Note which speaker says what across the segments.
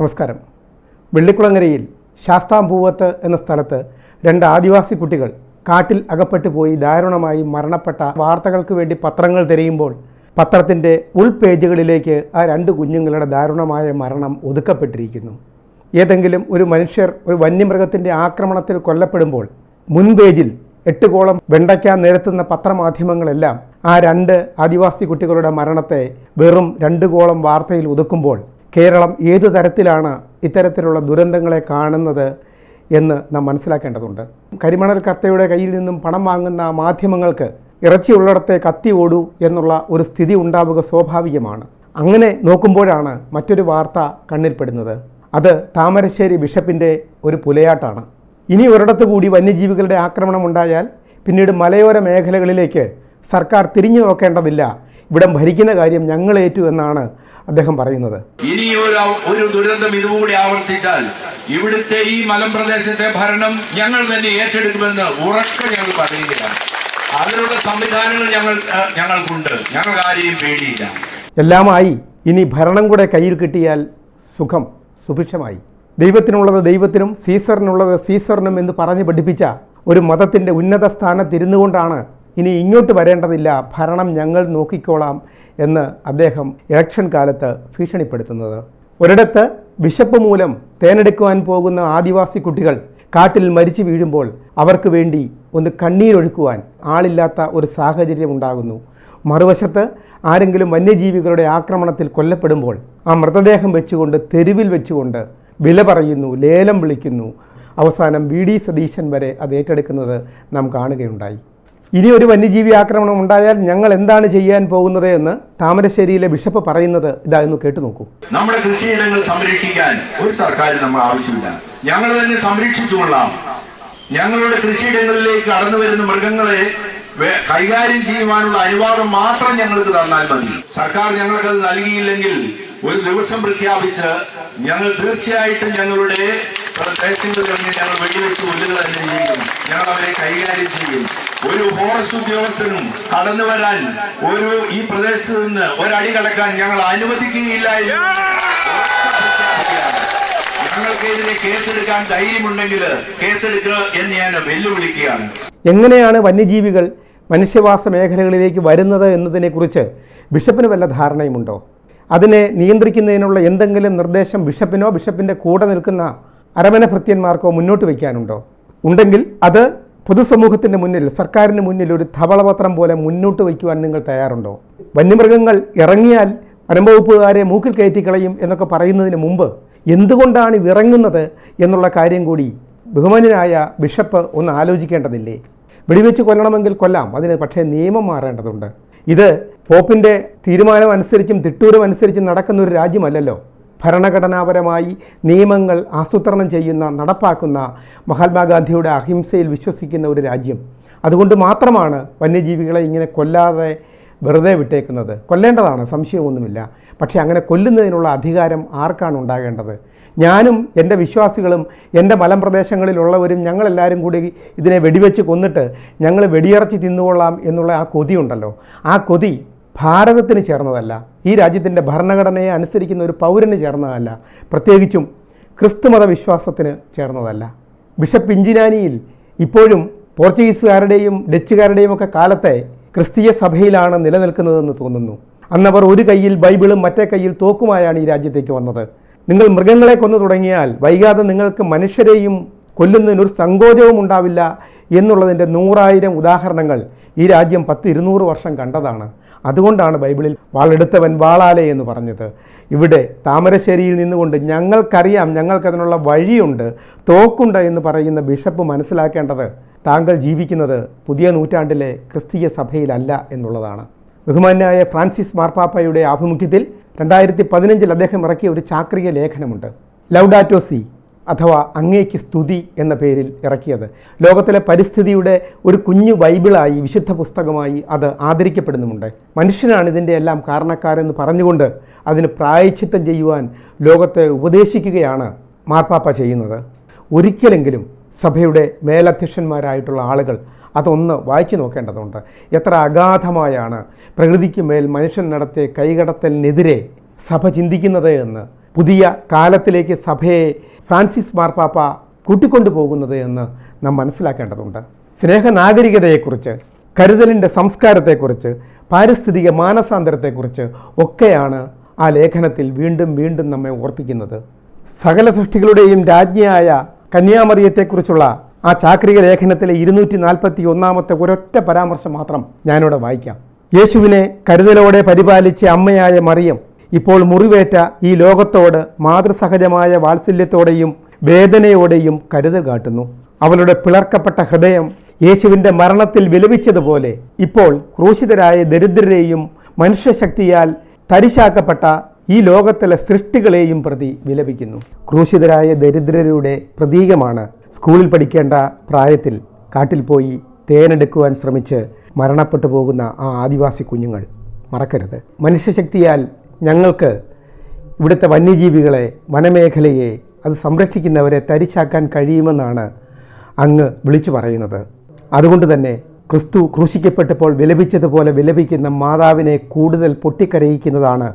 Speaker 1: നമസ്കാരം. വെള്ളിക്കുളങ്ങരയിൽ ശാസ്താംപൂവത്ത് എന്ന സ്ഥലത്ത് രണ്ട് ആദിവാസി കുട്ടികൾ കാട്ടിൽ അകപ്പെട്ടു പോയി ദാരുണമായി മരണപ്പെട്ട വാർത്തകൾക്ക് വേണ്ടി പത്രങ്ങൾ തിരയുമ്പോൾ പത്രത്തിന്റെ ഉൾപേജുകളിലേക്ക് ആ രണ്ട് കുഞ്ഞുങ്ങളുടെ ദാരുണമായ മരണം ഒതുക്കപ്പെട്ടിരിക്കുന്നു. ഏതെങ്കിലും ഒരു മനുഷ്യർ ഒരു വന്യമൃഗത്തിന്റെ ആക്രമണത്തിൽ കൊല്ലപ്പെടുമ്പോൾ മുൻപേജിൽ എട്ടുകോളം എട്ട് കോളം വെണ്ടയ്ക്ക നിരത്തുന്ന പത്രമാധ്യമങ്ങളെല്ലാം ആ രണ്ട് ആദിവാസി കുട്ടികളുടെ മരണത്തെ വെറും രണ്ട് കോളം വാർത്തയിൽ ഒതുക്കുമ്പോൾ കേരളം ഏതു തരത്തിലാണ് ഇത്തരത്തിലുള്ള ദുരന്തങ്ങളെ കാണുന്നത് എന്ന് നാം മനസ്സിലാക്കേണ്ടതുണ്ട്. കരിമണൽ കത്തയുടെ കയ്യിൽ നിന്നും പണം വാങ്ങുന്ന മാധ്യമങ്ങൾക്ക് ഇറച്ചിയുള്ളിടത്തെ കത്തി ഓടൂ എന്നുള്ള ഒരു സ്ഥിതി ഉണ്ടാവുക സ്വാഭാവികമാണ്. അങ്ങനെ നോക്കുമ്പോഴാണ് മറ്റൊരു വാർത്ത കണ്ണിൽപ്പെടുന്നത്. അത് താമരശ്ശേരി ബിഷപ്പിന്റെ ഒരു പുലയാട്ടാണ്. ഇനി ഒരിടത്തു കൂടി വന്യജീവികളുടെ ആക്രമണം ഉണ്ടായാൽ പിന്നീട് മലയോര മേഖലകളിലേക്ക് സർക്കാർ തിരിഞ്ഞു നോക്കേണ്ടതില്ല. ഇവിടം ഭരിക്കുന്ന കാര്യം ഞങ്ങളേറ്റു എന്നാണ് അദ്ദേഹം പറയുന്നത്.
Speaker 2: ഇനി ഒരു ഒരു ദുരന്തം ഇതുകൂടി ആവർത്തിച്ചാൽ ഇവിടുത്തെ ഈ മലമ്പ്രദേശത്തെ ഭരണം ഞങ്ങൾ തന്നെ ഏറ്റെടുക്കുമെന്ന് ഉറക്കം ഞങ്ങൾ പറയുകയാണ്. അതിനുള്ള സംവിധാനങ്ങൾ ഞങ്ങൾ ഞങ്ങൾക്കുണ്ട്. ഞങ്ങൾക്ക് ആരെയും പേടിയില്ല.
Speaker 1: എല്ലാമായി ഇനി ഭരണം കൂടെ കയ്യിൽ കിട്ടിയാൽ സുഖം സുഭിക്ഷമായി. ദൈവത്തിനുള്ളത് ദൈവത്തിനും സീസറിനുള്ളത് സീസറിനും എന്ന് പറഞ്ഞ് പഠിപ്പിച്ച ഒരു മതത്തിന്റെ ഉന്നത സ്ഥാനത്തിരുന്നു കൊണ്ടാണ് ഇനി ഇങ്ങോട്ട് വരേണ്ടതില്ല ഭരണം ഞങ്ങൾ നോക്കിക്കോളാം എന്ന് അദ്ദേഹം ഇലക്ഷൻ കാലത്ത് ഭീഷണിപ്പെടുത്തുന്നത്. ഒരിടത്ത് വിശപ്പ് മൂലം തേനെടുക്കുവാൻ പോകുന്ന ആദിവാസി കുട്ടികൾ കാട്ടിൽ മരിച്ചു വീഴുമ്പോൾ അവർക്ക് വേണ്ടി ഒന്ന് കണ്ണീരൊഴുക്കുവാൻ ആളില്ലാത്ത ഒരു സാഹചര്യം ഉണ്ടാകുന്നു. മറുവശത്ത് ആരെങ്കിലും വന്യജീവികളുടെ ആക്രമണത്തിൽ കൊല്ലപ്പെടുമ്പോൾ ആ മൃതദേഹം വെച്ചുകൊണ്ട് തെരുവിൽ വെച്ചുകൊണ്ട് വില പറയുന്നു ലേലം വിളിക്കുന്നു. അവസാനം വി ഡി സതീശൻ വരെ അത് ഏറ്റെടുക്കുന്നത് നാം കാണുകയുണ്ടായി. ഇനി ഒരു വന്യജീവി ആക്രമണം ഉണ്ടായാൽ ഞങ്ങൾ എന്താണ് ചെയ്യാൻ പോകുന്നത് എന്ന് താമരശ്ശേരിയിലെ ബിഷപ്പ് പറയുന്നത് ഇതായിരുന്നു കേട്ടു നോക്കൂ.
Speaker 2: നമ്മുടെ കൃഷിയിടങ്ങൾ സംരക്ഷിക്കാൻ ഒരു സർക്കാർ നമ്മൾ ആവശ്യമില്ല. ഞങ്ങൾ തന്നെ സംരക്ഷിച്ചുകൊള്ളാം ഞങ്ങളുടെ കൃഷിയിടങ്ങളിലേക്ക് കടന്നു വരുന്ന മൃഗങ്ങളെ കൈകാര്യം ചെയ്യുവാനുള്ള അനുവാദം മാത്രം ഞങ്ങൾക്ക് തന്നാൽ മതി. സർക്കാർ ഞങ്ങൾക്ക് അത് നൽകിയില്ലെങ്കിൽ ഒരു ദിവസം പ്രഖ്യാപിച്ച് ഞങ്ങൾ തീർച്ചയായിട്ടും ഞങ്ങളുടെ പ്രദേശങ്ങളിൽ ഞങ്ങൾ വെടിവെച്ച് കൊല്ലുക തന്നെ ചെയ്യും. ഞങ്ങൾ അവരെ കൈകാര്യം ചെയ്യും. ഒരു ഫോറസ്റ്റ് ഉദ്യോഗസ്ഥനും കടന്നു വരാൻ ഒരു ഈ പ്രദേശത്ത് നിന്ന് ഒരടി കടക്കാൻ ഞങ്ങൾ അനുവദിക്കുകയില്ല ഞങ്ങൾക്കെതിരെ കേസെടുക്കാൻ ധൈര്യമുണ്ടെങ്കിൽ കേസെടുക്കുക എന്ന് ഞാൻ വെല്ലുവിളിക്കുകയാണ്.
Speaker 1: എങ്ങനെയാണ് വന്യജീവികൾ മനുഷ്യവാസ മേഖലകളിലേക്ക് വരുന്നത് എന്നതിനെക്കുറിച്ച് ബിഷപ്പിന് വല്ല ധാരണയുമുണ്ടോ? അതിനെ നിയന്ത്രിക്കുന്നതിനുള്ള എന്തെങ്കിലും നിർദ്ദേശം ബിഷപ്പിനോ ബിഷപ്പിന്റെ കൂടെ നിൽക്കുന്ന അരമന ഭൃത്യന്മാർക്കോ മുന്നോട്ട് വയ്ക്കാനുണ്ടോ? ഉണ്ടെങ്കിൽ അത് പൊതുസമൂഹത്തിന്റെ മുന്നിൽ സർക്കാരിന് മുന്നിൽ ഒരു ധവളപത്രം പോലെ മുന്നോട്ട് വയ്ക്കുവാൻ നിങ്ങൾ തയ്യാറുണ്ടോ? വന്യമൃഗങ്ങൾ ഇറങ്ങിയാൽ വനംവകുപ്പുകാരെ മൂക്കിൽ കയറ്റിക്കളയും എന്നൊക്കെ പറയുന്നതിന് മുമ്പ് എന്തുകൊണ്ടാണ് ഇറങ്ങുന്നത് എന്നുള്ള കാര്യം കൂടി ബഹുമാനായ ബിഷപ്പ് ഒന്ന് ആലോചിക്കേണ്ടതില്ലേ? വെടിവെച്ച് കൊല്ലണമെങ്കിൽ കൊല്ലാം അതിന് പക്ഷേ നിയമം മാറേണ്ടതുണ്ട്. ഇത് പോപ്പിന്റെ തീരുമാനം അനുസരിച്ചും തിട്ടൂരം അനുസരിച്ചും നടക്കുന്ന ഒരു രാജ്യമല്ലല്ലോ. ഭരണഘടനാപരമായി നിയമങ്ങൾ ആസൂത്രണം ചെയ്യുന്ന നടപ്പാക്കുന്ന മഹാത്മാഗാന്ധിയുടെ അഹിംസയിൽ വിശ്വസിക്കുന്ന ഒരു രാജ്യം. അതുകൊണ്ട് മാത്രമാണ് വന്യജീവികളെ ഇങ്ങനെ കൊല്ലാതെ വെറുതെ വിട്ടേക്കുന്നത്. കൊല്ലേണ്ടതാണ് സംശയമൊന്നുമില്ല. പക്ഷേ അങ്ങനെ കൊല്ലുന്നതിനുള്ള അധികാരം ആർക്കാണ് ഉണ്ടാകേണ്ടത്? ഞാനും എന്റെ വിശ്വാസികളും എന്റെ മലമ്പ്രദേശങ്ങളിലുള്ളവരും ഞങ്ങളെല്ലാവരും കൂടി ഇതിനെ വെടിവെച്ച് കൊന്നിട്ട് ഞങ്ങൾ വെടിയിറച്ചി തിന്നുകൊള്ളാം എന്നുള്ള ആ കൊതിയുണ്ടല്ലോ ആ കൊതി ഭാരതത്തിന് ചേർന്നതല്ല. ഈ രാജ്യത്തിന്റെ ഭരണഘടനയെ അനുസരിക്കുന്ന ഒരു പൗരന് ചേർന്നതല്ല. പ്രത്യേകിച്ചും ക്രിസ്തുമത വിശ്വാസത്തിന് ചേർന്നതല്ല. ബിഷപ്പ് ഇഞ്ചിനാനിയിൽ ഇപ്പോഴും പോർച്ചുഗീസുകാരുടെയും ഡച്ചുകാരുടെയും ഒക്കെ കാലത്തെ ക്രിസ്തീയ സഭയിലാണ് നിലനിൽക്കുന്നതെന്ന് തോന്നുന്നു. അന്നവർ ഒരു കയ്യിൽ ബൈബിളും മറ്റേ കയ്യിൽ തോക്കുമായാണ് ഈ രാജ്യത്തേക്ക് വന്നത്. നിങ്ങൾ മൃഗങ്ങളെ കൊന്നു തുടങ്ങിയാൽ വൈകാതെ നിങ്ങൾക്ക് മനുഷ്യരെയും കൊല്ലുന്നതിനൊരു സങ്കോചവും ഉണ്ടാവില്ല എന്നുള്ളതിന്റെ നൂറായിരം ഉദാഹരണങ്ങൾ ഈ രാജ്യം പത്ത് ഇരുന്നൂറ് വർഷം കണ്ടതാണ്. അതുകൊണ്ടാണ് ബൈബിളിൽ വാളെടുത്തവൻ വാളാലെ എന്ന് പറഞ്ഞത്. ഇവിടെ താമരശ്ശേരിയിൽ നിന്നുകൊണ്ട് ഞങ്ങൾക്കറിയാം ഞങ്ങൾക്കതിനുള്ള വഴിയുണ്ട് തോക്കുണ്ട് എന്ന് പറയുന്ന ബിഷപ്പ് മനസ്സിലാക്കേണ്ടത് താങ്കൾ ജീവിക്കുന്നത് പുതിയ നൂറ്റാണ്ടിലെ ക്രിസ്തീയ സഭയിലല്ല എന്നുള്ളതാണ്. ബഹുമാനായ ഫ്രാൻസിസ് മാർപ്പാപ്പയുടെ ആഭിമുഖ്യത്തിൽ രണ്ടായിരത്തി പതിനഞ്ചിൽ അദ്ദേഹം ഇറക്കിയ ഒരു ചാക്രിക ലേഖനമുണ്ട്. ലൗഡാറ്റോസി അഥവാ അങ്ങേക്ക് സ്തുതി എന്ന പേരിൽ ഇറക്കിയത്. ലോകത്തിലെ പരിസ്ഥിതിയുടെ ഒരു കുഞ്ഞു ബൈബിളായി വിശുദ്ധ പുസ്തകമായി അത് ആദരിക്കപ്പെടുന്നുമുണ്ട്. മനുഷ്യനാണ് ഇതിന്റെ എല്ലാം കാരണക്കാരെന്ന് പറഞ്ഞുകൊണ്ട് അതിന് പ്രായച്ചിത്തം ചെയ്യുവാൻ ലോകത്തെ ഉപദേശിക്കുകയാണ് മാർപ്പാപ്പ ചെയ്യുന്നത്. ഒരിക്കലെങ്കിലും സഭയുടെ മേലധ്യക്ഷന്മാരായിട്ടുള്ള ആളുകൾ അതൊന്ന് വായിച്ചു നോക്കേണ്ടതുണ്ട്. എത്ര അഗാധമായാണ് പ്രകൃതിക്ക് മേൽ മനുഷ്യൻ നടത്തിയ കൈകടത്തലിനെതിരെ സഭ ചിന്തിക്കുന്നത് എന്ന്. പുതിയ കാലത്തിലേക്ക് സഭയെ ഫ്രാൻസിസ് മാർപ്പാപ്പ കൂട്ടിക്കൊണ്ടു പോകുന്നത് എന്ന് നാം മനസ്സിലാക്കേണ്ടതുണ്ട്. സ്നേഹനാഗരികതയെക്കുറിച്ച് കരുതലിന്റെ സംസ്കാരത്തെക്കുറിച്ച് പാരിസ്ഥിതിക മാനസാന്തരത്തെക്കുറിച്ച് ഒക്കെയാണ് ആ ലേഖനത്തിൽ വീണ്ടും വീണ്ടും നമ്മെ ഓർപ്പിക്കുന്നത്. സകല സൃഷ്ടികളുടെയും രാജ്ഞിയായ കന്യാമറിയത്തെക്കുറിച്ചുള്ള ആ ചാക്രിക ലേഖനത്തിലെ ഇരുന്നൂറ്റി നാൽപ്പത്തി ഒന്നാമത്തെ ഒരൊറ്റ പരാമർശം മാത്രം ഞാനിവിടെ വായിക്കാം. യേശുവിനെ കരുതലോടെ പരിപാലിച്ച അമ്മയായ മറിയം ഇപ്പോൾ മുറിവേറ്റ ഈ ലോകത്തോട് മാതൃസഹജമായ വാത്സല്യത്തോടെയും വേദനയോടെയും കരുതൽ കാട്ടുന്നു. അവളുടെ പിളർക്കപ്പെട്ട ഹൃദയം യേശുവിന്റെ മരണത്തിൽ വിലപിച്ചതുപോലെ ഇപ്പോൾ ക്രൂശിതരായ ദരിദ്രരെയും മനുഷ്യശക്തിയാൽ തരിശാക്കപ്പെട്ട ഈ ലോകത്തിലെ സൃഷ്ടികളെയും പ്രതി വിലപിക്കുന്നു. ക്രൂശിതരായ ദരിദ്രരുടെ പ്രതീകമാണ് സ്കൂളിൽ പഠിക്കേണ്ട പ്രായത്തിൽ കാട്ടിൽ പോയി തേനെടുക്കുവാൻ ശ്രമിച്ച് മരണപ്പെട്ടു പോകുന്ന ആ ആദിവാസി കുഞ്ഞുങ്ങൾ. മറക്കരുത്. മനുഷ്യശക്തിയാൽ ഞങ്ങൾക്ക് ഇവിടുത്തെ വന്യജീവികളെ വനമേഖലയെ അത് സംരക്ഷിക്കുന്നവരെ തരിച്ചാക്കാൻ കഴിയുമെന്നാണ് അങ്ങ് വിളിച്ചു പറയുന്നത്. അതുകൊണ്ട് തന്നെ ക്രിസ്തു ക്രൂശിക്കപ്പെട്ടപ്പോൾ വിലപിച്ചതുപോലെ വിലപിക്കുന്ന മാതാവിനെ കൂടുതൽ പൊട്ടിക്കരയിക്കുന്നതാണ്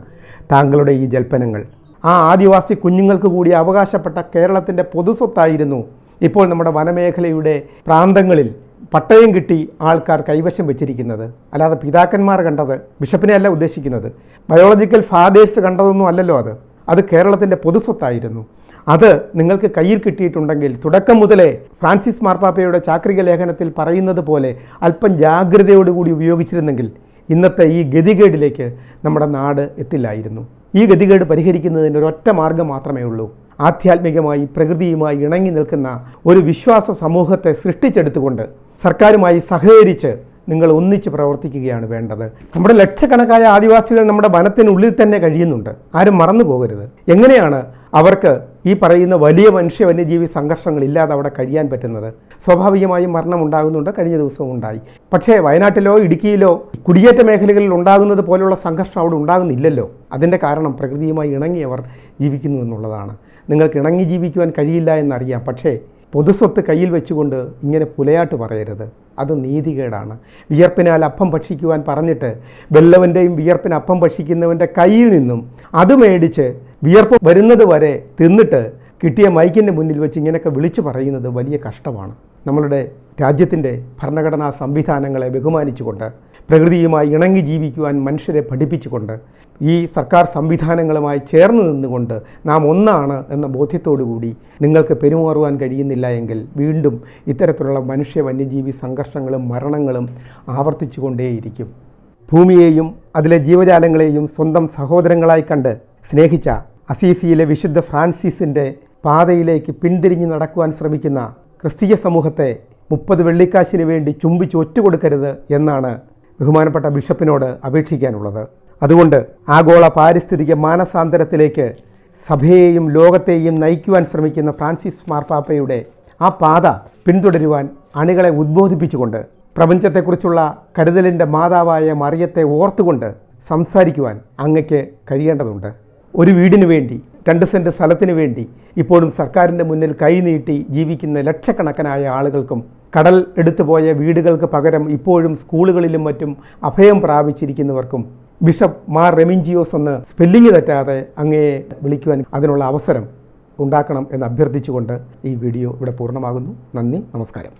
Speaker 1: താങ്കളുടെ ഈ ജൽപ്പനങ്ങൾ. ആ ആദിവാസി കുഞ്ഞുങ്ങൾക്ക് കൂടി അവകാശപ്പെട്ട കേരളത്തിന്റെ പൊതുസ്വത്തായിരുന്നു ഇപ്പോൾ നമ്മുടെ വനമേഖലയുടെ പ്രാന്തങ്ങളിൽ പട്ടയം കിട്ടി ആൾക്കാർ കൈവശം വെച്ചിരിക്കുന്നത്. അല്ലാതെ പിതാക്കന്മാർ കണ്ടത് ബിഷപ്പിനെ അല്ല ഉദ്ദേശിക്കുന്നത്. ബയോളജിക്കൽ ഫാദേഴ്സ് കണ്ടതൊന്നും അല്ലല്ലോ അത്. അത് കേരളത്തിന്റെ പൊതുസ്വത്തായിരുന്നു. അത് നിങ്ങൾക്ക് കയ്യിൽ കിട്ടിയിട്ടുണ്ടെങ്കിൽ തുടക്കം മുതലേ ഫ്രാൻസിസ് മാർപ്പാപ്പയുടെ ചാക്രിക ലേഖനത്തിൽ പറയുന്നത് പോലെ അല്പം ജാഗ്രതയോടുകൂടി ഉപയോഗിച്ചിരുന്നെങ്കിൽ ഇന്നത്തെ ഈ ഗതികേടിലേക്ക് നമ്മുടെ നാട് എത്തില്ലായിരുന്നു. ഈ ഗതികേട് പരിഹരിക്കുന്നതിന് ഒരൊറ്റ മാർഗം മാത്രമേ ഉള്ളൂ. ആധ്യാത്മികമായി പ്രകൃതിയുമായി ഇണങ്ങി നിൽക്കുന്ന ഒരു വിശ്വാസ സമൂഹത്തെ സൃഷ്ടിച്ചെടുത്തുകൊണ്ട് സർക്കാരുമായി സഹകരിച്ച് നിങ്ങൾ ഒന്നിച്ച് പ്രവർത്തിക്കുകയാണ് വേണ്ടത്. നമ്മുടെ ലക്ഷക്കണക്കായ ആദിവാസികൾ നമ്മുടെ വനത്തിനുള്ളിൽ തന്നെ കഴിയുന്നുണ്ട്. ആരും മറന്നു പോകരുത്. എങ്ങനെയാണ് അവർക്ക് ഈ പറയുന്ന വലിയ മനുഷ്യ വന്യജീവി സംഘർഷങ്ങൾ ഇല്ലാതെ അവിടെ കഴിയാൻ പറ്റുന്നത്? സ്വാഭാവികമായും മരണം ഉണ്ടാകുന്നുണ്ട്. കഴിഞ്ഞ ദിവസവും ഉണ്ടായി. പക്ഷേ വയനാട്ടിലോ ഇടുക്കിയിലോ കുടിയേറ്റ മേഖലകളിൽ ഉണ്ടാകുന്നത് പോലുള്ള സംഘർഷം അവിടെ ഉണ്ടാകുന്നില്ലല്ലോ. അതിന്റെ കാരണം പ്രകൃതിയുമായി ഇണങ്ങി അവർ ജീവിക്കുന്നു എന്നുള്ളതാണ്. നിങ്ങൾക്ക് ഇണങ്ങി ജീവിക്കുവാൻ കഴിയില്ല എന്നറിയാം. പക്ഷേ പൊതുസ്വത്ത് കയ്യിൽ വെച്ചുകൊണ്ട് ഇങ്ങനെ പുലയാട്ട് പറയരുത്. അത് നീതികേടാണ്. വിയർപ്പിനാൽ അപ്പം ഭക്ഷിക്കുവാൻ പറഞ്ഞിട്ട് വെല്ലവന്റെയും വിയർപ്പിന് അപ്പം ഭക്ഷിക്കുന്നവന്റെ കയ്യിൽ നിന്നും അത് മേടിച്ച് വിയർപ്പ് വരുന്നത് വരെ തിന്നിട്ട് കിട്ടിയ മൈക്കിന്റെ മുന്നിൽ വെച്ച് ഇങ്ങനെയൊക്കെ വിളിച്ചു പറയുന്നത് വലിയ കഷ്ടമാണ്. നമ്മളുടെ രാജ്യത്തിന്റെ ഭരണഘടനാ സംവിധാനങ്ങളെ ബഹുമാനിച്ചുകൊണ്ട് പ്രകൃതിയുമായി ഇണങ്ങി ജീവിക്കുവാൻ മനുഷ്യരെ പഠിപ്പിച്ചുകൊണ്ട് ഈ സർക്കാർ സംവിധാനങ്ങളുമായി ചേർന്ന് നിന്നുകൊണ്ട് നാം ഒന്നാണ് എന്ന ബോധ്യത്തോടുകൂടി നിങ്ങൾക്ക് പെരുമാറുവാൻ കഴിയുന്നില്ല എങ്കിൽ വീണ്ടും ഇത്തരത്തിലുള്ള മനുഷ്യ വന്യജീവി സംഘർഷങ്ങളും മരണങ്ങളും ആവർത്തിച്ചു കൊണ്ടേയിരിക്കും ഭൂമിയെയും അതിലെ ജീവജാലങ്ങളെയും സ്വന്തം സഹോദരങ്ങളായി കണ്ട് സ്നേഹിച്ച അസീസിയിലെ വിശുദ്ധ ഫ്രാൻസിസിന്റെ പാതയിലേക്ക് പിന്തിരിഞ്ഞ് നടക്കുവാൻ ശ്രമിക്കുന്ന ക്രിസ്തീയ സമൂഹത്തെ മുപ്പത് വെള്ളിക്കാശിന് വേണ്ടി ചുംബിച്ച് ഒറ്റുകൊടുക്കരുത് എന്നാണ് ബഹുമാനപ്പെട്ട ബിഷപ്പിനോട് അപേക്ഷിക്കാനുള്ളത്. അതുകൊണ്ട് ആഗോള പാരിസ്ഥിതിക മാനസാന്തരത്തിലേക്ക് സഭയെയും ലോകത്തെയും നയിക്കുവാൻ ശ്രമിക്കുന്ന ഫ്രാൻസിസ് മാർപ്പാപ്പയുടെ ആ പാത പിന്തുടരുവാൻ അണികളെ ഉദ്ബോധിപ്പിച്ചുകൊണ്ട് പ്രപഞ്ചത്തെക്കുറിച്ചുള്ള കരുതലിന്റെ മാതാവായ മറിയത്തെ ഓർത്തുകൊണ്ട് സംസാരിക്കുവാൻ അങ്ങയ്ക്ക് കഴിയേണ്ടതുണ്ട്. ഒരു വീടിന് വേണ്ടി രണ്ട് സെന്റ് സ്ഥലത്തിന് വേണ്ടി ഇപ്പോഴും സർക്കാരിന്റെ മുന്നിൽ കൈനീട്ടി ജീവിക്കുന്ന ലക്ഷക്കണക്കിനായ ആളുകൾക്കും കടൽ എടുത്തുപോയ വീടുകൾക്ക് പകരം ഇപ്പോഴും സ്കൂളുകളിലും മറ്റും അഭയം പ്രാപിച്ചിരിക്കുന്നവർക്കും ബിഷപ്പ് മാർ റെമിഞ്ചിയോസ് എന്ന് സ്പെല്ലിംഗ് തെറ്റാതെ അങ്ങയെ വിളിക്കുവാൻ അതിനുള്ള അവസരം ഉണ്ടാക്കണം എന്ന് അഭ്യർത്ഥിച്ചുകൊണ്ട് ഈ വീഡിയോ ഇവിടെ പൂർണമാകുന്നു. നന്ദി നമസ്കാരം.